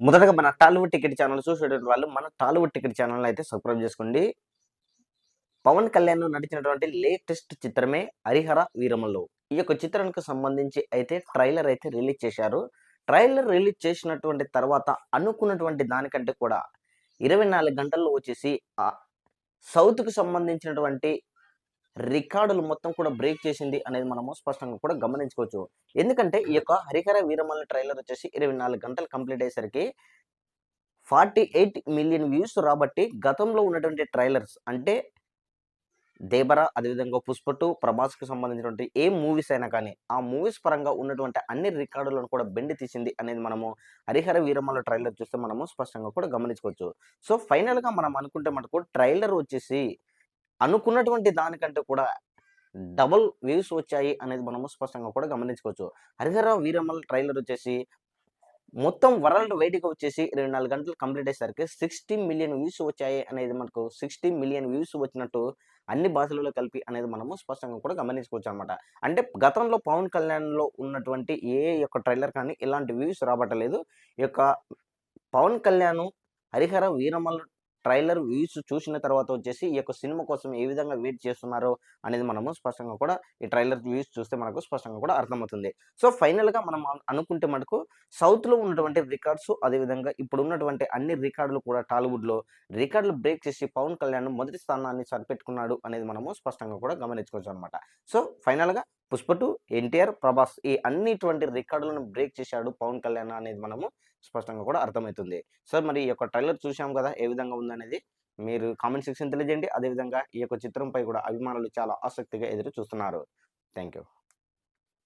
మొదటగా మన Tollywood ticket channel చూసేటువంటి వాళ్ళు మన టాలీవుడ్ టికెట్ ఛానల్ అయితే సబ్స్క్రైబ్ చేసుకోండి. పవన్ కళ్యాణ్ నటించినటువంటి లేటెస్ట్ చిత్రమే హరిహర వీరమల్లు. ఈ యొక్క చిత్రానికి సంబంధించి అయితే ట్రైలర్ అయితే రిలీజ్ చేశారు. ట్రైలర్ రిలీజ్ చేసినటువంటి తర్వాత అనుకున్నటువంటి దానికంటే కూడా ఇరవై నాలుగు గంటల్లో వచ్చేసి సౌత్కు సంబంధించినటువంటి రికార్డులు మొత్తం కూడా బ్రేక్ చేసింది అనేది మనము స్పష్టంగా కూడా గమనించుకోవచ్చు. ఎందుకంటే ఈ యొక్క హరిహర వీరమల్ల ట్రైలర్ వచ్చేసి ఇరవై నాలుగు గంటలు కంప్లీట్ అయ్యేసరికి ఫార్టీ ఎయిట్ మిలియన్ వ్యూస్ రాబట్టి గతంలో ఉన్నటువంటి ట్రైలర్స్ అంటే దేబరా అదేవిధంగా పుష్పటు ప్రభాస్కి సంబంధించినటువంటి ఏ మూవీస్ అయినా కానీ ఆ మూవీస్ పరంగా ఉన్నటువంటి అన్ని రికార్డులను కూడా బెండి తీసింది అనేది మనము హరిహర వీరమల్ల ట్రైలర్ చూస్తే మనము స్పష్టంగా కూడా గమనించుకోవచ్చు. సో ఫైనల్గా మనం అనుకుంటే మనకు ట్రైలర్ వచ్చేసి అనుకున్నటువంటి దానికంటే కూడా డబుల్ వ్యూస్ వచ్చాయి అనేది మనము స్పష్టంగా కూడా గమనించుకోవచ్చు. హరిహర వీరమల్ ట్రైలర్ వచ్చేసి మొత్తం వరల్డ్ వైడ్గా వచ్చేసి ఇరవై నాలుగు గంటలు కంప్లీట్ అయ్యేసరికి సిక్స్టీ మిలియన్ వ్యూస్ వచ్చాయి అనేది మనకు సిక్స్టీ మిలియన్ వ్యూస్ వచ్చినట్టు అన్ని భాషలలో కలిపి అనేది మనము స్పష్టంగా కూడా గమనించుకోవచ్చు అనమాట అంటే గతంలో పవన్ కళ్యాణ్లో ఉన్నటువంటి ఏ యొక్క ట్రైలర్ కానీ ఇలాంటి వ్యూస్ రాబట్టలేదు. ఈ యొక్క పవన్ కళ్యాణ్ హరిహర వీరమల్ ట్రైలర్ వ్యూస్ చూసిన తర్వాత వచ్చేసి ఈ యొక్క సినిమా కోసం ఏ విధంగా వెయిట్ చేస్తున్నారో అనేది మనము స్పష్టంగా కూడా ఈ ట్రైలర్ వ్యూస్ చూస్తే మనకు స్పష్టంగా కూడా అర్థమవుతుంది. సో ఫైనల్గా మనం అనుకుంటే మనకు సౌత్లో ఉన్నటువంటి రికార్డ్స్ అదేవిధంగా ఇప్పుడు ఉన్నటువంటి అన్ని రికార్డులు కూడా టాలీవుడ్లో రికార్డులు బ్రేక్ చేసి పవన్ కళ్యాణ్ మొదటి స్థానాన్ని సరిపెట్టుకున్నాడు అనేది మనము స్పష్టంగా కూడా గమనించుకోవచ్చు అనమాట సో ఫైనల్గా పుష్పటు ఎన్టీఆర్ ప్రభాస్ ఈ అన్నిటువంటి రికార్డులను బ్రేక్ చేశాడు పవన్ కళ్యాణ్ అనేది మనము స్పష్టంగా కూడా అర్థమవుతుంది. సో మరి ఈ యొక్క ట్రైలర్ చూసాం కదా ఏ విధంగా ఉందనేది మీరు కామెంట్ సెక్షన్ తెలియజేయండి. అదేవిధంగా ఈ యొక్క చిత్రంపై కూడా అభిమానులు చాలా ఆసక్తిగా ఎదురు చూస్తున్నారు. Thank you